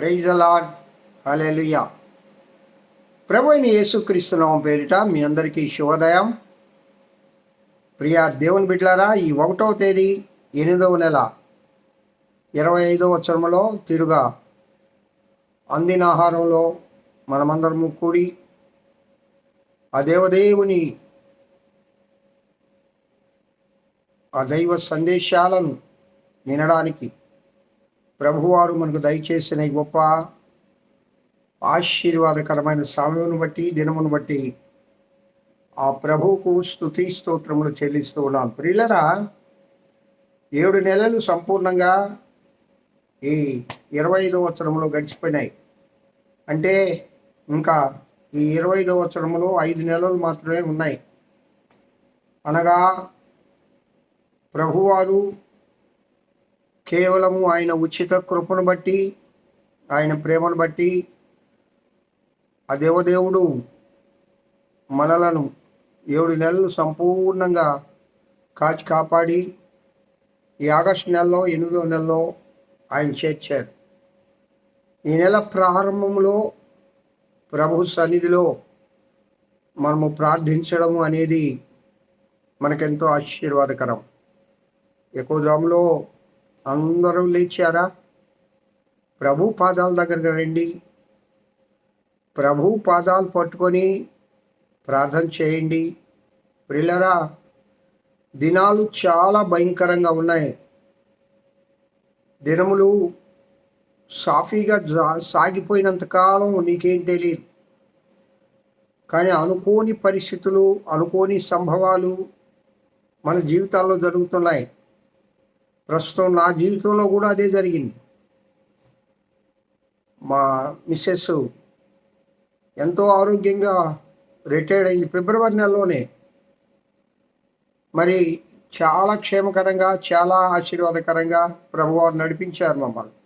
Praise అలాడ్ hallelujah ప్రభు అయిన యేసుక్రీస్తునామం పేరిట మీ అందరికీ శుభోదయం. ప్రియా దేవుని బిడ్డలారా ఈ ఒకటవ తేదీ ఎనిమిదవ నెల ఇరవై ఐదవ చర్మలో తిరుగా అందిన ఆహారంలో మనమందరము కూడి ఆ దేవదేవుని ఆ దైవ సందేశాలను వినడానికి ప్రభువారు మనకు దయచేసిన ఈ గొప్ప ఆశీర్వాదకరమైన సమయమును బట్టి దినమును బట్టి ఆ ప్రభువుకు స్థుతి స్తోత్రములు చెల్లిస్తూ ఉన్నాం. ప్రియులరా ఏడు నెలలు సంపూర్ణంగా ఈ ఇరవై ఐదో సంవత్సరంలో గడిచిపోయినాయి. అంటే ఇంకా ఈ ఇరవై ఐదో వచనంలో ఐదు నెలలు మాత్రమే ఉన్నాయి. అనగా ప్రభువారు కేవలము ఆయన ఉచిత కృపను బట్టి ఆయన ప్రేమను బట్టి ఆ దేవదేవుడు మనలను ఏడు నెలలు సంపూర్ణంగా కాచి కాపాడి ఈ ఆగస్టు నెలలో ఎనిమిదో నెలలో ఆయన చేర్చారు. ఈ నెల ప్రారంభంలో ప్రభు సన్నిధిలో మనము ప్రార్థించడము అనేది మనకెంతో ఆశీర్వాదకరం. ఎక్కువ జాములో అందరూ లేచారా? ప్రభు పాదాల దగ్గరికి రండి. ప్రభు పాదాలు పట్టుకొని ప్రార్థన చేయండి. ప్రిల్లరా దినాలు చాలా భయంకరంగా ఉన్నాయి. దినములు సాఫీగా జా- సాగిపోయినంత కాలం నీకేం తెలియదు కానీ అనుకోని పరిస్థితులు అనుకోని సంభవాలు మన జీవితాల్లో జరుగుతున్నాయి. ప్రస్తుతం నా జీవితంలో కూడా అదే జరిగింది. మా మిస్సెస్ ఎంతో ఆరోగ్యంగా రిటైర్డ్ అయింది ఫిబ్రవరి నెలలోనే. మరి చాలా క్షేమకరంగా చాలా ఆశీర్వాదకరంగా ప్రభువారు నడిపించారు మమ్మల్ని.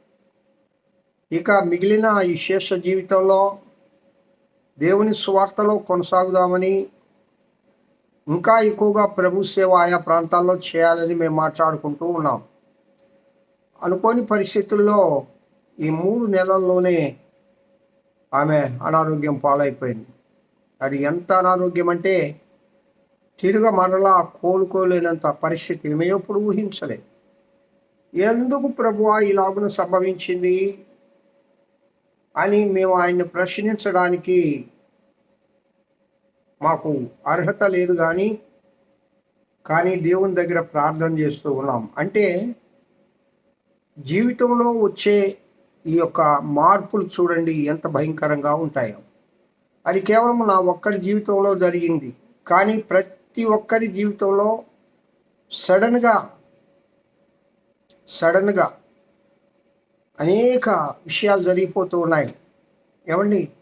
ఇక మిగిలిన ఈ శేష జీవితంలో దేవుని స్వార్థలో కొనసాగుదామని ఇంకా ఎక్కువగా ప్రభు సేవ ఆయా ప్రాంతాల్లో చేయాలని మేము మాట్లాడుకుంటూ ఉన్నాం. అనుకోని పరిస్థితుల్లో ఈ మూడు నెలల్లోనే ఆమె అనారోగ్యం పాలైపోయింది. అది ఎంత అనారోగ్యం అంటే తిరుగ మరలా కోలుకోలేనంత పరిస్థితి. మేము ఎప్పుడు ఊహించలేదు ఎందుకు ప్రభు ఇలాగున సంభవించింది అని మేము ఆయన్ని ప్రశ్నించడానికి మాకు అర్హత లేదు కానీ కానీ దేవుని దగ్గర ప్రార్థన చేస్తూ ఉన్నాం. అంటే జీవితంలో వచ్చే ఈ యొక్క మార్పులు చూడండి ఎంత భయంకరంగా ఉంటాయో. అది కేవలం నా ఒక్కరి జీవితంలో జరిగింది. కానీ ప్రతి ఒక్కరి జీవితంలో సడన్గా సడన్గా అనేక విషయాలు జరిగిపోతూ ఉన్నాయి. ఏమండి?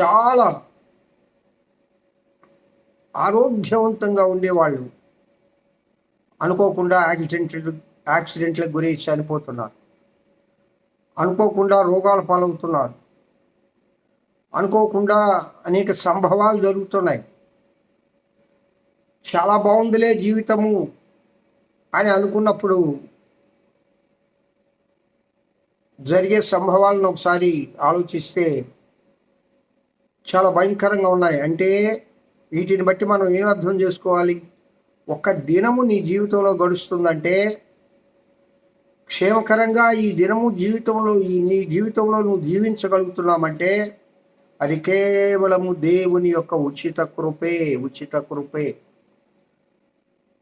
చాలా ఆరోగ్యవంతంగా ఉండేవాళ్ళు. అనుకోకుండా యాక్సిడెంట్ యాక్సిడెంట్లకు గురి చనిపోతున్నారు. అనుకోకుండా రోగాల పాలవుతున్నారు. అనుకోకుండా అనేక సంభవాలు జరుగుతున్నాయి. చాలా బాగుందిలే జీవితము అని అనుకున్నప్పుడు జరిగే సంభవాలను ఒకసారి ఆలోచిస్తే చాలా భయంకరంగా ఉన్నాయి. అంటే వీటిని బట్టి మనం ఏం అర్థం చేసుకోవాలి? ఒక దినము నీ జీవితంలో గడుస్తుందంటే క్షేమకరంగా ఈ దినము జీవితంలో ఈ నీ జీవితంలో నువ్వు జీవించగలుగుతున్నామంటే అది కేవలము దేవుని యొక్క ఉచిత కృపే ఉచిత కృపే.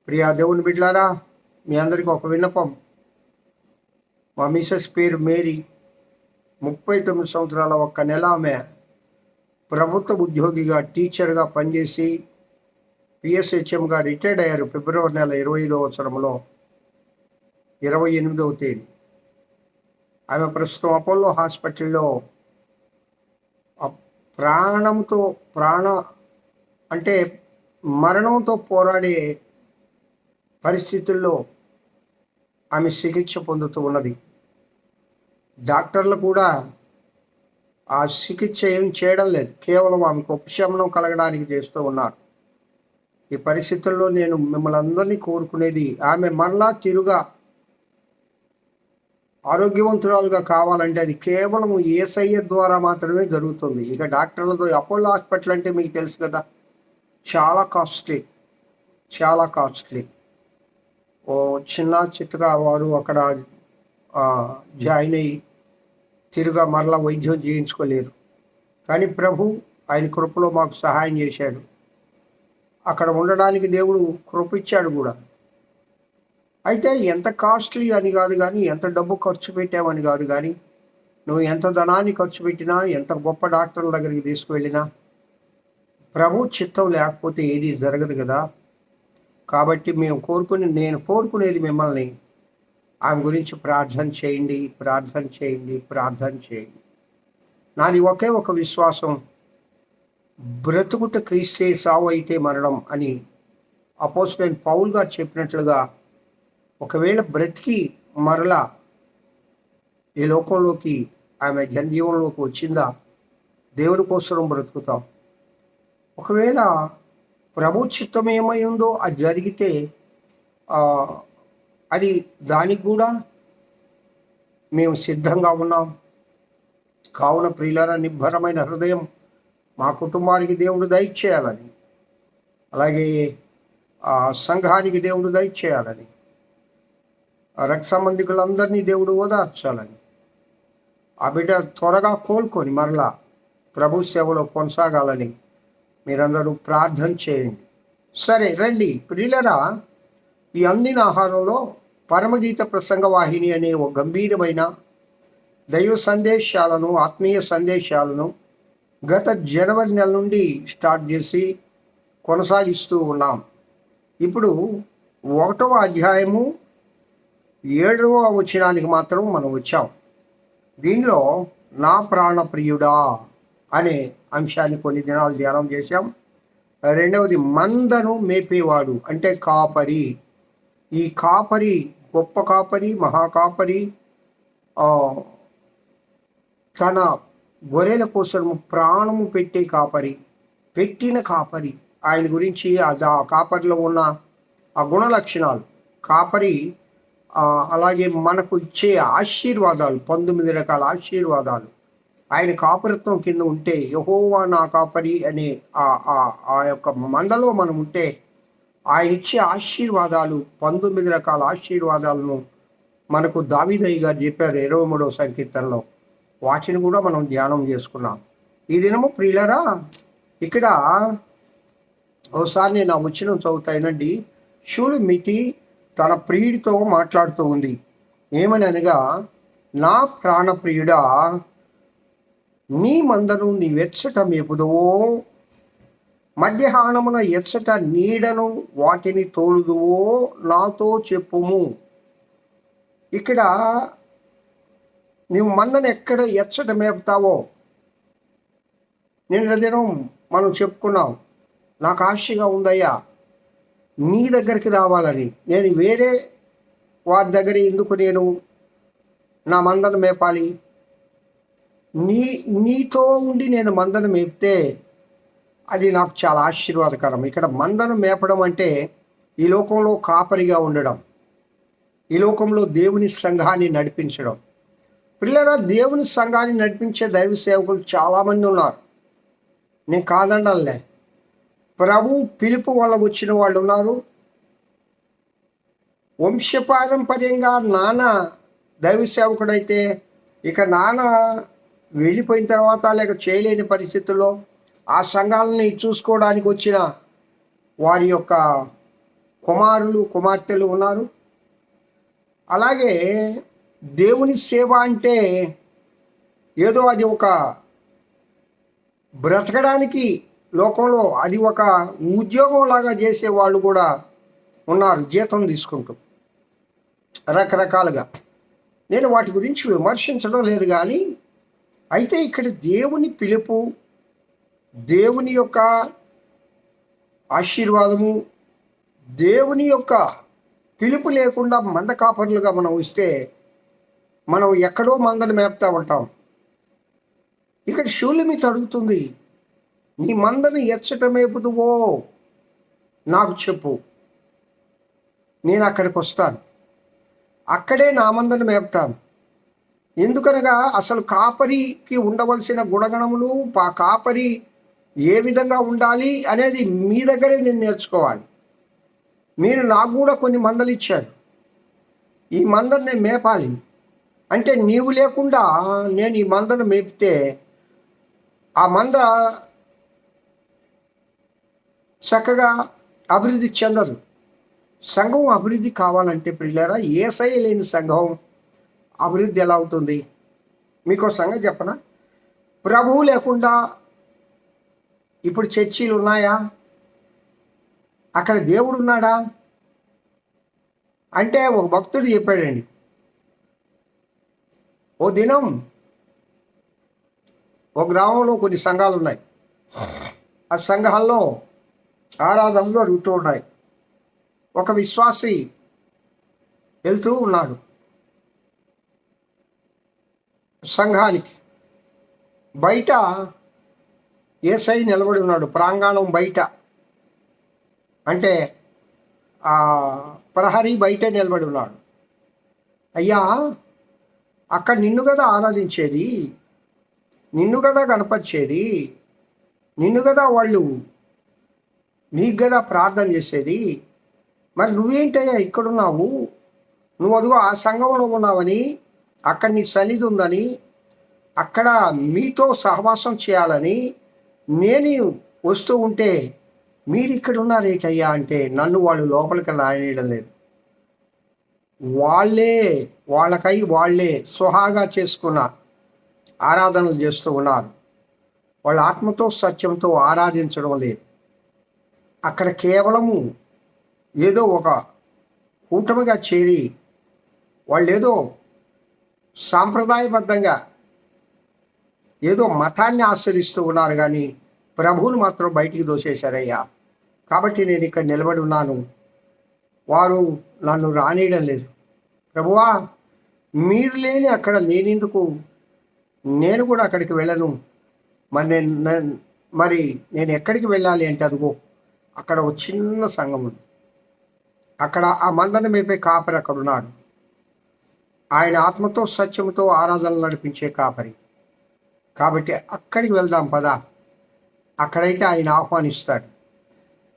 ప్రియా దేవుని బిడ్లారా మీ అందరికీ ఒక విన్నపం. మా మిసెస్ పేరు మేరీ. ముప్పై తొమ్మిది సంవత్సరాల ఒక్క నెల ఆమె ప్రభుత్వ ఉద్యోగిగా టీచర్గా పనిచేసి పిఎస్హెచ్ఎంగా రిటైర్డ్ అయ్యారు ఫిబ్రవరి నెల ఇరవై ఐదో సంవత్సరంలో. ఇరవై ఎనిమిదవ తేదీ. ఆమె ప్రస్తుతం అపోలో హాస్పిటల్లో ప్రాణంతో ప్రాణ అంటే మరణంతో పోరాడే పరిస్థితుల్లో ఆమె చికిత్స పొందుతూ ఉన్నది. డాక్టర్లు కూడా ఆ చికిత్స ఏం చేయడం లేదు. కేవలం ఆమెకు ఉపశమనం కలగడానికి చేస్తూ ఉన్నారు. ఈ పరిస్థితుల్లో నేను మిమ్మల్ని అందరినీ కోరుకునేది ఆమె మరలా తిరుగా ఆరోగ్యవంతురాలుగా కావాలంటే అది కేవలం ఏసయ్య ద్వారా మాత్రమే జరుగుతుంది. ఇక డాక్టర్లతో అపోలో హాస్పిటల్ అంటే మీకు తెలుసు కదా. చాలా కాస్ట్లీ. చాలా కాస్ట్లీ. ఓ చిన్న చిత్తగా వారు అక్కడ జాయిన్ అయ్యి తిరుగా మరలా వైద్యం చేయించుకోలేరు. కానీ ప్రభు ఆయన కృపలో మాకు సహాయం చేశాడు. అక్కడ ఉండడానికి దేవుడు కృప ఇచ్చాడు కూడా. అయితే ఎంత కాస్ట్లీ అని కాదు కానీ ఎంత డబ్బు ఖర్చు పెట్టామని కాదు కానీ నువ్వు ఎంత ధనాన్ని ఖర్చు పెట్టినా ఎంత గొప్ప డాక్టర్ల దగ్గరికి తీసుకువెళ్ళినా ప్రభు చిత్తం లేకపోతే ఏది జరగదు కదా. కాబట్టి మేము కోరుకుని నేను కోరుకునేది మిమ్మల్ని ఆమె గురించి ప్రార్థన చేయండి ప్రార్థన చేయండి ప్రార్థన చేయండి. నాది ఒకే ఒక విశ్వాసం బ్రతుకుట క్రీస్తే సావు అయితే మరణం అని అపోజిట్ పౌల్ గారు చెప్పినట్లుగా ఒకవేళ బ్రతికి మరలా ఈ లోకంలోకి ఆమె జనజీవనంలోకి వచ్చిందా? దేవుని కోసం బ్రతుకుతాం. ఒకవేళ ప్రభు చిత్తం ఏమై ఉందో అది జరిగితే అది దానికి కూడా మేము సిద్ధంగా ఉన్నాం. కావున ప్రియులార నిబ్బరమైన హృదయం మా కుటుంబానికి దేవుడు దయచేయాలని అలాగే ఆ సంఘానికి దేవుడు దయచేయాలని రక్త సంబంధికులందరినీ దేవుడు ఓదార్చాలని. ఆ బిడ్డ త్వరగా కోలుకొని మరలా ప్రభు సేవలో కొనసాగాలని మీరందరూ ప్రార్థన చేయండి. సరే రండి. ప్రియులరా ఈ అందిన ఆహారంలో పరమగీత ప్రసంగ వాహిని అనే ఒక గంభీరమైన దైవ సందేశాలను ఆత్మీయ సందేశాలను గత జనవరి నెల నుండి స్టార్ట్ చేసి కొనసాగిస్తూ ఉన్నాం. ఇప్పుడు ఒకటవ అధ్యాయము ఏడవ వచనానికి మాత్రం మనం వచ్చాం. దీనిలో నా ప్రాణ ప్రియుడా అనే అంశాన్ని కొన్ని దినాలు ధ్యానం చేశాం. రెండవది మందను మేపేవాడు అంటే కాపరి. ఈ కాపరి గొప్ప కాపరి మహాకాపరి తన గొర్రెల కోసం ప్రాణము పెట్టే కాపరి పెట్టిన కాపరి. ఆయన గురించి ఆ కాపరిలో ఉన్న ఆ గుణ లక్షణాలు కాపరి అలాగే మనకు ఇచ్చే ఆశీర్వాదాలు పంతొమ్మిది రకాల ఆశీర్వాదాలు. ఆయన కాపరిత్వం కింద ఉంటే యహోవా నా కాపరి అనే ఆ ఆ- ఆ యొక్క మందలో మనం ఉంటే ఆయన ఇచ్చే ఆశీర్వాదాలు పంతొమ్మిది రకాల ఆశీర్వాదాలను మనకు దావిదయ్య గారు చెప్పారు ఇరవై మూడవ సంకీర్తనలో. వాటిని కూడా మనం ధ్యానం చేసుకున్నాం. ఈ దినము ప్రియులరా ఇక్కడ ఒకసారి నేను ఆ వచ్చిన చదువుతాయినండి షూలు మితి తన ప్రియుడితో మాట్లాడుతూ ఉంది. ఏమని అనగా నా ప్రాణప్రియుడా నీ మందను నీ వెచ్చట మేపుదువో మధ్యాహ్నమున ఎచ్చట నీడను వాటిని తోలుదువో నాతో చెప్పుము. ఇక్కడ నీవు మందను ఎక్కడ ఎచ్చట మేపుతావో? నేను దినం మనం చెప్పుకున్నాం. నాకు ఆశగా ఉందయ్యా నీ దగ్గరికి రావాలని. నేను వేరే వారి దగ్గర ఎందుకు నేను నా మందను మేపాలి? నీ నీతో ఉండి నేను మందను మేపితే అది నాకు చాలా ఆశీర్వాదకరం. ఇక్కడ మందను మేపడం అంటే ఈ లోకంలో కాపరిగా ఉండడం ఈ లోకంలో దేవుని సంఘాన్ని నడిపించడం. పిల్లల దేవుని సంఘాన్ని నడిపించే దైవ సేవకులు చాలామంది ఉన్నారు. నేను కాదనలే ప్రభు పిలుపు వల్ల వచ్చిన వాళ్ళు ఉన్నారు. వంశపారంపర్యంగా నాన్న దైవ సేవకుడైతే ఇక నాన్న వెళ్ళిపోయిన తర్వాత లేక చేయలేని పరిస్థితుల్లో ఆ సంఘాలని చూసుకోవడానికి వచ్చిన వారి యొక్క కుమారులు కుమార్తెలు ఉన్నారు. అలాగే దేవుని సేవ అంటే ఏదో అది ఒక బ్రతకడానికి లోకంలో అది ఒక ఉద్యోగం లాగా చేసే వాళ్ళు కూడా ఉన్నారు జీతం తీసుకుంటూ. రకరకాలుగా. నేను వాటి గురించి విమర్శించడం లేదు కానీ అయితే ఇక్కడ దేవుని పిలుపు దేవుని యొక్క ఆశీర్వాదము దేవుని యొక్క పిలుపు లేకుండా మంద కాపర్లుగా మనం వస్తే మనం ఎక్కడో మందను మేపుతా ఉంటాం. ఇక్కడ శూలిమిత అడుగుతుంది నీ మందను ఎచ్చట మేపుదువో నాకు చెప్పు. నేను అక్కడికి వస్తాను. అక్కడే నా మందను మేపుతాను. ఎందుకనగా అసలు కాపరికి ఉండవలసిన గుణగణములు ఆ కాపరి ఏ విధంగా ఉండాలి అనేది మీ దగ్గరే నేను నేర్చుకోవాలి. మీరు నాకు కూడా కొన్ని మందలు ఇచ్చారు. ఈ మందను నేను మేపాలి. అంటే నీవు లేకుండా నేను ఈ మందను మేపితే ఆ మంద చక్కగా అభివృద్ధి చెందదు. సంఘం అభివృద్ధి కావాలంటే పిల్లరా ఏసై లేని సంఘం అభివృద్ధి ఎలా అవుతుంది మీకు సంఘం చెప్పనా? ప్రభువు లేకుండా ఇప్పుడు చర్చీలు ఉన్నాయా? అక్కడ దేవుడు ఉన్నాడా? అంటే ఒక భక్తుడు చెప్పాడండి. ఓ దినం ఒక గ్రామంలో కొన్ని సంఘాలు ఉన్నాయి ఆ సంఘాల్లో ఆరాధనలు అడుగుతూ ఉన్నాయి. ఒక విశ్వాసి వెళ్తూ ఉన్నాడు. సంఘానికి. బయట ఏసై నిలబడి ఉన్నాడు. ప్రాంగణం బయట. అంటే ప్రహరీ బయటే నిలబడి ఉన్నాడు. అయ్యా అక్కడ నిన్ను కదా ఆరాధించేది? నిన్ను కదా కనపరిచేది నిన్ను కదా వాళ్ళు నీకు కదా ప్రార్థన చేసేది? మరి నువ్వేంటయ్యా ఇక్కడున్నావు? నువ్వు అదిగో ఆ సంఘంలో ఉన్నావని అక్కడ నీ సన్నిధి ఉందని అక్కడ మీతో సహవాసం చేయాలని నేను వస్తూ ఉంటే మీరు ఇక్కడ ఉన్నారేటయ్యా అంటే నన్ను వాళ్ళు లోపలికి రానియడం లేదు వాళ్ళే వాళ్ళకై వాళ్ళే సుహాగా చేసుకున్న ఆరాధనలు చేస్తూ ఉన్నారు. వాళ్ళ ఆత్మతో సత్యంతో ఆరాధించడం లేదు. అక్కడ కేవలము ఏదో ఒక కూటమిగా చేరి వాళ్ళు ఏదో సాంప్రదాయబద్ధంగా ఏదో మతాన్ని ఆశ్రయిస్తూ ఉన్నారు కానీ ప్రభువును మాత్రం బయటికి దోసేశారయ్యా కాబట్టి నేను ఇక్కడ నిలబడి ఉన్నాను. వారు నన్ను రానియడం లేదు. ప్రభువా మీరు లేని అక్కడ నేనెందుకు? నేను కూడా అక్కడికి వెళ్ళను. మరి నేను మరి నేను ఎక్కడికి వెళ్ళాలి అంటే అదిగో అక్కడ ఒక చిన్న సంఘం ఉంది. అక్కడ ఆ మందను మేపే కాపరి అక్కడ ఉన్నాడు. ఆయన ఆత్మతో సత్యముతో ఆరాధనలు నడిపించే కాపరి. కాబట్టి అక్కడికి వెళ్దాం పదా. అక్కడైతే ఆయన ఆహ్వానిస్తాడు.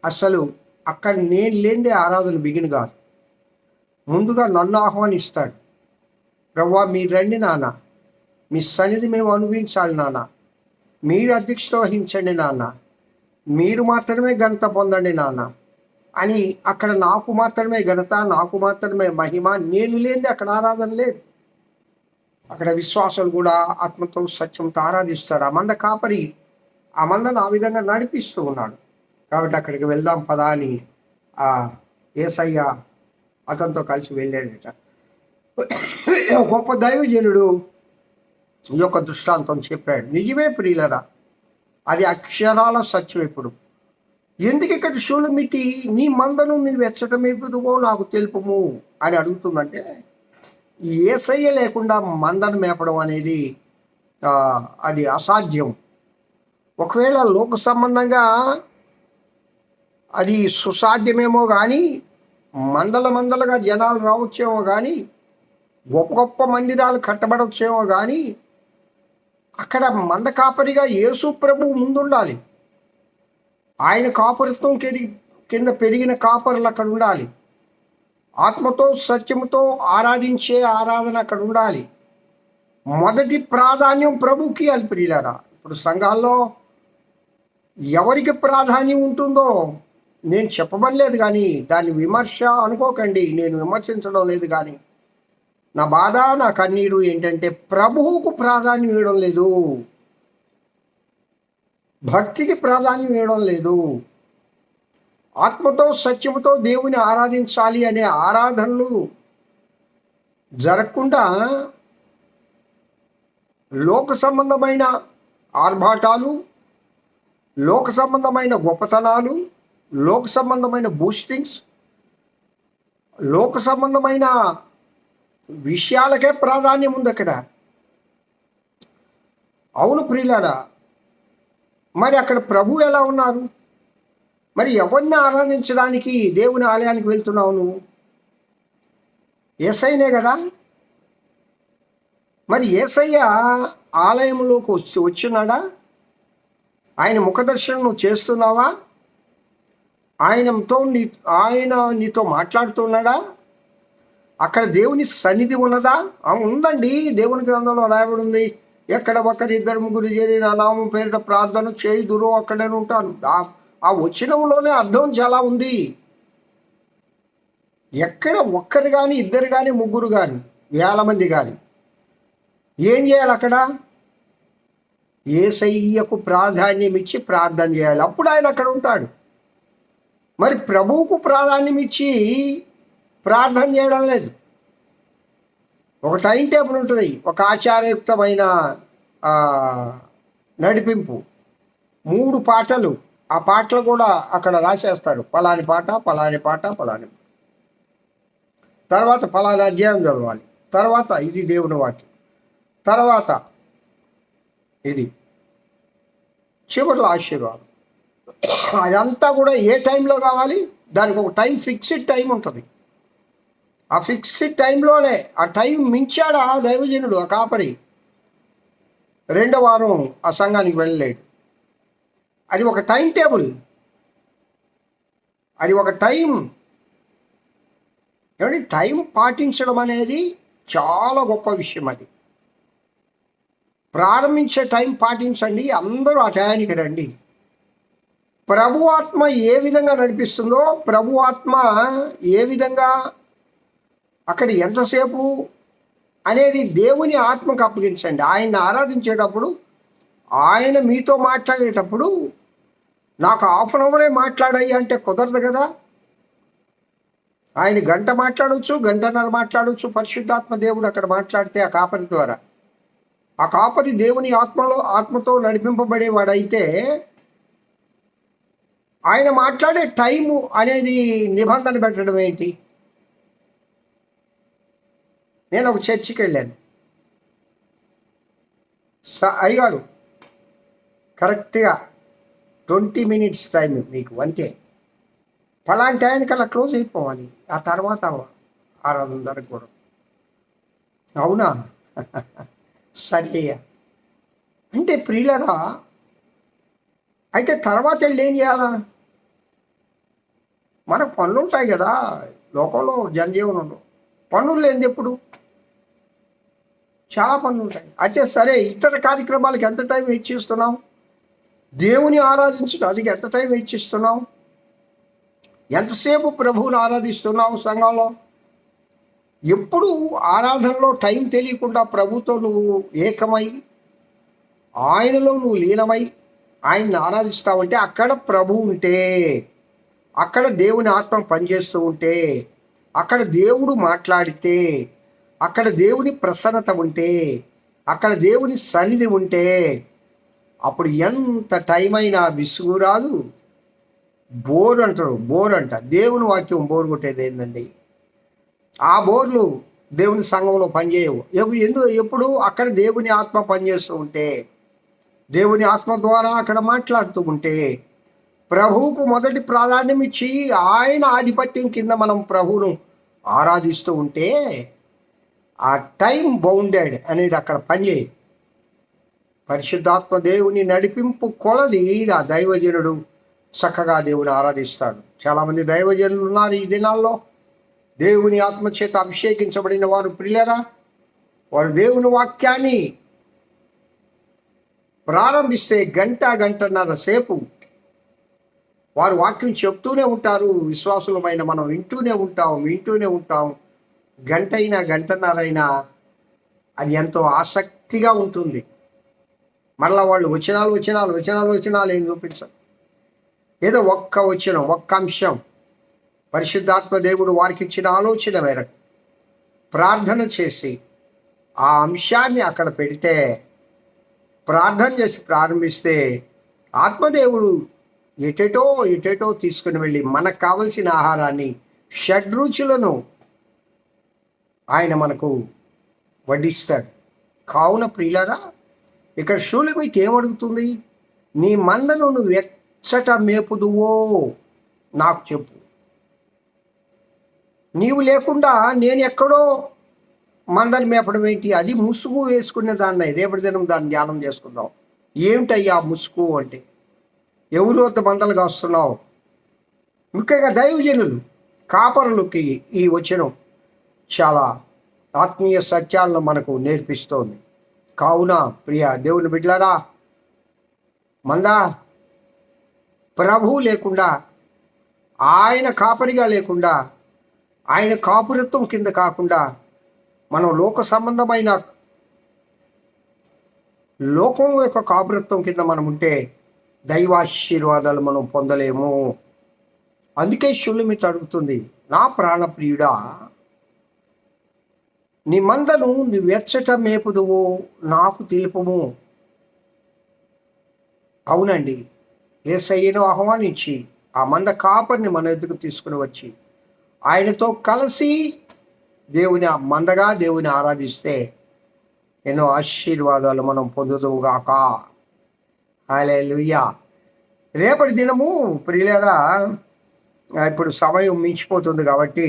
అసలు అక్కడ నేను లేనిదే ఆరాధన బిగిన్ కాదు. ముందుగా నన్ను ఆహ్వానిస్తాడు. ప్రవ్వా మీరు రండి నాన్న. మీ సన్నిధి మేము అనుభవించాలి నాన్న. మీరు అధ్యక్షత వహించండి నాన్న. మీరు మాత్రమే ఘనత పొందండి నాన్న. అని అక్కడ నాకు మాత్రమే ఘనత నాకు మాత్రమే మహిమ నేను లేనిది అక్కడ ఆరాధన లేదు. అక్కడ విశ్వాసాలు కూడా ఆత్మతో సత్యంతో ఆరాధిస్తారు. ఆ మంద కాపరి ఆ ఆ విధంగా నడిపిస్తూ ఉన్నాడు. కాబట్టి అక్కడికి వెళ్దాం పదా అని ఆ ఏసయ్య అతనితో కలిసి వెళ్ళాడట. గొప్ప దైవజనుడు ఈ యొక్క దృష్టాంతం చెప్పాడు. నిజమే ప్రియులరా అది అక్షరాల సత్యం ఇప్పుడు. ఎందుకు ఇక్కడ షూలమితి నీ మందను నీవు ఎచ్చటమేపుదువో నాకు తెలుపము అని అడుగుతుందంటే ఏసయ్య లేకుండా మందను మేపడం అనేది అది అసాధ్యం. ఒకవేళ లోక సంబంధంగా అది సుసాధ్యమేమో కానీ మందల మందలుగా జనాలు రావచ్చేమో కానీ గొప్ప గొప్ప మందిరాలు కట్టబడవచ్చేమో కానీ అక్కడ మంద కాపరిగా యేసు ప్రభు ముందుండాలి. ఆయన కాపరిత్వం కెరి కింద పెరిగిన కాపరులు అక్కడ ఉండాలి. ఆత్మతో సత్యముతో ఆరాధించే ఆరాధన అక్కడ ఉండాలి. మొదటి ప్రాధాన్యం ప్రభుకి అల్పిలారా ఇప్పుడు సంఘాల్లో ఎవరికి ప్రాధాన్యం ఉంటుందో నేను చెప్పబడలేదు కానీ దాన్ని విమర్శ అనుకోకండి. నేను విమర్శించడం లేదు కానీ నా బాధ నా కన్నీరు ఏంటంటే ప్రభువుకు ప్రాధాన్యం ఇవ్వడం లేదు. భక్తికి ప్రాధాన్యం ఇవ్వడం లేదు. ఆత్మతో సత్యముతో దేవుని ఆరాధించాలి అనే ఆరాధనలు జరగకుండా లోక సంబంధమైన ఆర్భాటాలు లోక సంబంధమైన గొప్పతనాలు లోక సంబంధమైన బూస్టింగ్స్ లోక సంబంధమైన విషయాలకే ప్రాధాన్యం ఉంది అక్కడ. అవును ప్రియులారా మరి అక్కడ ప్రభు ఎలా ఉన్నారు? మరి ఎవరిని ఆరాధించడానికి దేవుని ఆలయానికి వెళ్తున్నావు నువ్వు? ఏసైనే కదా? మరి ఏసయ్య ఆలయంలోకి వచ్చి వచ్చినాడా? ఆయన ముఖదర్శనం నువ్వు చేస్తున్నావా ఆయనతో నీ ఆయన నీతో మాట్లాడుతున్నాడా? అక్కడ దేవుని సన్నిధి ఉన్నదా? ఉందండి. దేవుని గ్రంథంలో రాయబడి ఉంది. ఎక్కడ ఒకరి ఇద్దరు ముగ్గురు చేరి నా నామం పేరిట ప్రార్థన చేయుదురు అక్కడే ఉంటాను. ఆ- ఆ వచనంలోనే అర్థం చాలా ఉంది. ఎక్కడ ఒక్కరు కానీ ఇద్దరు కానీ ముగ్గురు కానీ వేల మంది కానీ ఏం చేయాలి అక్కడ? ఏసయ్యకు ప్రాధాన్యం ఇచ్చి ప్రార్థన చేయాలి. అప్పుడు ఆయన అక్కడ ఉంటాడు. మరి ప్రభువుకు ప్రాధాన్యం ఇచ్చి ప్రార్థన చేయడం లేదు. ఒక టైం టేబుల్ ఉంటుంది. ఒక ఆచారయుక్తమైన నడిపింపు. మూడు పాటలు. ఆ పాటలు కూడా అక్కడ రాసేస్తారు. పలాని పాట పలాని పాట పలాని తర్వాత పలాని అధ్యాయం చదవాలి. తర్వాత ఇది దేవుని వాక్యం. తర్వాత ఇది. చివరిలో ఆశీర్వాదం. అదంతా కూడా ఏ టైంలో కావాలి? దానికి ఒక టైం ఫిక్స్డ్ టైం ఉంటుంది. ఆ ఫిక్స్డ్ టైంలోనే ఆ టైం మించాడా దైవజనుడు ఆ కాపరి? రెండో వారం ఆ సంఘానికి వెళ్ళలేడు. అది ఒక టైం టేబుల్. అది ఒక టైం. ఏమంటే టైం పాటించడం అనేది చాలా గొప్ప విషయం అది. ప్రారంభించే టైం పాటించండి అందరూ ఆ టయానికి రండి. ప్రభు ఆత్మ ఏ విధంగా నడిపిస్తుందో ప్రభు ఆత్మ ఏ విధంగా అక్కడ ఎంతసేపు అనేది దేవుని ఆత్మకు అప్పగించండి. ఆయన్ని ఆరాధించేటప్పుడు ఆయన మీతో మాట్లాడేటప్పుడు నాకు హాఫ్ అన్ అవరే మాట్లాడాయి అంటే కుదరదు కదా? ఆయన గంట మాట్లాడవచ్చు గంటన్నర మాట్లాడవచ్చు పరిశుద్ధాత్మ దేవుడు అక్కడ మాట్లాడితే ఆ కాపరి ద్వారా. ఆ కాపరి దేవుని ఆత్మలో ఆత్మతో నడిపింపబడేవాడైతే ఆయన మాట్లాడే టైము అనేది నిబంధన పెట్టడం ఏంటి? నేను ఒక చర్చికి వెళ్ళాను. స అయ్యాడు కరెక్ట్గా ట్వంటీ మినిట్స్ టైం మీకు అంతే. పలాంటి టైంకి అలా క్లోజ్ అయిపోవాలి. ఆ తర్వాత ఆరాధన జరగకూడదు అవునా? సరే అంటే ప్రియులరా అయితే తర్వాత వెళ్ళి ఏం చేయాలా? మనకు పనులు ఉంటాయి కదా లోకంలో జనజీవనంలో. పనులు లేనిది ఎప్పుడు? చాలా పనులు ఉంటాయి. అయితే సరే ఇతర కార్యక్రమాలకు ఎంత టైం వెచ్చిస్తున్నాం దేవుని ఆరాధించడం అది ఎంత టైం వెచ్చిస్తున్నాం ఎంతసేపు ప్రభువుని ఆరాధిస్తున్నావు సంఘంలో? ఎప్పుడు ఆరాధనలో టైం తెలియకుండా ప్రభుతో నువ్వు ఏకమై ఆయనలో నువ్వు లీనమై ఆయన్ని ఆరాధిస్తావంటే అక్కడ ప్రభు ఉంటే అక్కడ దేవుని ఆత్మ పనిచేస్తూ ఉంటే అక్కడ దేవుడు మాట్లాడితే అక్కడ దేవుని ప్రసన్నత ఉంటే అక్కడ దేవుని సన్నిధి ఉంటే అప్పుడు ఎంత టైం అయినా విసుగు రాదు బోర్ అంటారు బోర్ అంట. దేవుని వాక్యం బోర్ కొట్టేది ఏంటండి ఆ బోర్లు దేవుని సంఘంలో పనిచేయవు. ఎందు ఎప్పుడు అక్కడ దేవుని ఆత్మ పనిచేస్తూ ఉంటే దేవుని ఆత్మ ద్వారా అక్కడ మాట్లాడుతూ ఉంటే ప్రభువుకు మొదటి ప్రాధాన్యం ఇచ్చి ఆయన ఆధిపత్యం కింద మనం ప్రభువును ఆరాధిస్తూ ఉంటే ఆ టైం బౌండెడ్ అనేది అక్కడ పనిచేయదు. పరిశుద్ధాత్మ దేవుని నడిపింపు కొలది ఆ దైవజనుడు చక్కగా దేవుని ఆరాధిస్తాడు. చాలామంది దైవజనులు ఉన్నారు ఈ దినాల్లో. దేవుని ఆత్మ చేత అభిషేకించబడిన వారు ప్రియులరా? వారు దేవుని వాక్యాన్ని ప్రారంభిస్తే గంట గంటన్నర సేపు వారు వాక్యం చెప్తూనే ఉంటారు. విశ్వాసులమైన మనం వింటూనే ఉంటాం వింటూనే ఉంటాం. గంట అయినా గంటన్నరైనా అది ఎంతో ఆసక్తిగా ఉంటుంది. మళ్ళీ వాళ్ళు వచనాలు వచనాలు వచనాలు వచనాలు ఏం చూపించరు. ఏదో ఒక్క వచనం ఒక్క అంశం పరిశుద్ధాత్మ దేవుడు వారికి ఇచ్చిన ఆలోచన మేరకు ప్రార్థన చేసి ఆ అంశాన్ని అక్కడ పెడితే ప్రార్థన చేసి ప్రారంభిస్తే ఆత్మదేవుడు ఎటెటో ఎటెటో తీసుకుని వెళ్ళి మనకు కావలసిన ఆహారాన్ని షడ్రుచులను ఆయన మనకు వడ్డిస్తాడు కావున ప్రియులరా ఇక్కడ శూలి మీకు ఏమడుగుతుంది? నీ మందను నువ్వు ఎచ్చట మేపుదువో నాకు చెప్పు. నీవు లేకుండా నేను ఎక్కడో మందలు మేపడం ఏంటి? అది ముసుగు వేసుకునే దాన్ని రేపటి దినం దాన్ని ధ్యానం చేసుకుందాం. ఏమిటయ్యా ముసుగు అంటే? ఎవరు వద్ద మందలుగా వస్తున్నావు ముఖ్యంగా దైవజనులు కాపరులకి ఈ వచనం చాలా ఆత్మీయ సత్యాలను మనకు నేర్పిస్తోంది. కావున ప్రియ దేవుని బిడ్డలారా మందా ప్రభువు లేకుండా ఆయన కాపరిగా లేకుండా ఆయన కాపురత్వం కింద కాకుండా మనం లోక సంబంధమైన లోకం యొక్క కాపురత్వం కింద మనం ఉంటే దైవాశీర్వాదాలు మనం పొందలేము. అందుకే షుల్మిత అడుగుతుంది నా ప్రాణప్రియుడా నీ మందను నువ్వెచ్చట మేపుదువు నాకు తెలుపుము. అవునండి ఏసయ్యను ఆహ్వానించి ఆ మంద కాపర్ని మన ఎదుగు తీసుకుని వచ్చి ఆయనతో కలిసి దేవుని మందగా దేవుని ఆరాధిస్తే ఎన్నో ఆశీర్వాదాలు మనం పొందుదువుగాక హాలే రేపటి దినము ప్రియులరా ఇప్పుడు సమయం మించిపోతుంది కాబట్టి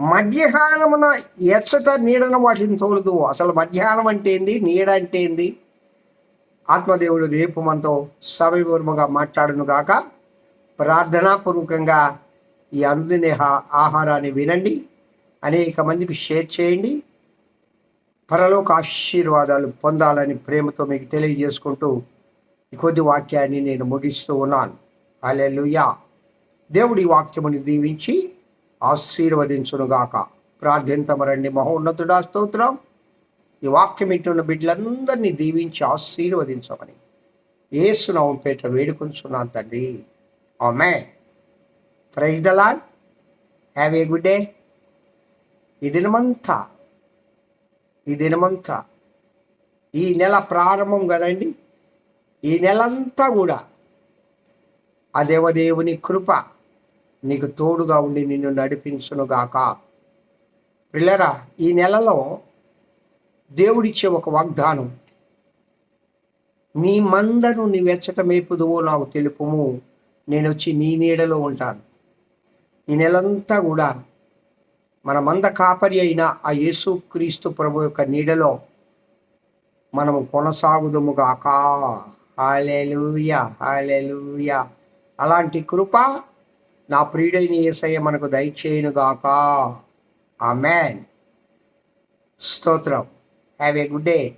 మధ్యాహ్నమున ఎచ్చట నీడను వాటిని అసలు మధ్యాహ్నం అంటే ఏంది? నీడ అంటే ఏంది? ఆత్మదేవుడు రేపు మనతో సమయపూర్వకంగా మాట్లాడును గాక. ప్రార్థనాపూర్వకంగా ఈ అనుదిన ఆహారాన్ని వినండి. అనేక మందికి షేర్ చేయండి. పరలోక ఆశీర్వాదాలు పొందాలని ప్రేమతో మీకు తెలియజేసుకుంటూ ఈ కొద్ది వాక్యాన్ని నేను ముగిస్తూ ఉన్నాను. అలెలుయా దేవుడి వాక్యముని దీవించి ఆశీర్వదించునుగాక. ప్రార్థింతమరండి. మహోన్నతుడా స్తోత్రం. ఈ వాక్యం ఇంటున్న బిడ్డలందరినీ దీవించి ఆశీర్వదించమని ఏసునామం పేట వేడుకొంచున్నాను తండ్రి. Amen praise the Lord have a good day. ఈ దినమంతా ఈ దినమంతా ఈ నెల ప్రారంభం కదండి? ఈ నెలంతా కూడా ఆ దేవదేవుని కృప నీకు తోడుగా ఉండి నిన్ను నడిపించునుగాక పిల్లరా ఈ నెలలో దేవుడిచ్చే ఒక వాగ్దానం. నీ మందను నీ వెచ్చట మేపుదువో నాకు తెలుపుము. నేను వచ్చి నీ నీడలో ఉంటాను. ఈ నెలంతా కూడా మన మంద కాపరి అయిన ఆ యేసు క్రీస్తు ప్రభు యొక్క నీడలో మనము కొనసాగుదుముగాక హాలెలుయా హాలెలుయా అలాంటి కృప నా ప్రియుడైన ఏసయ్య మనకు దయచేయునుగాక. ఆ మ్యాన్ స్తోత్రం. Have a good day.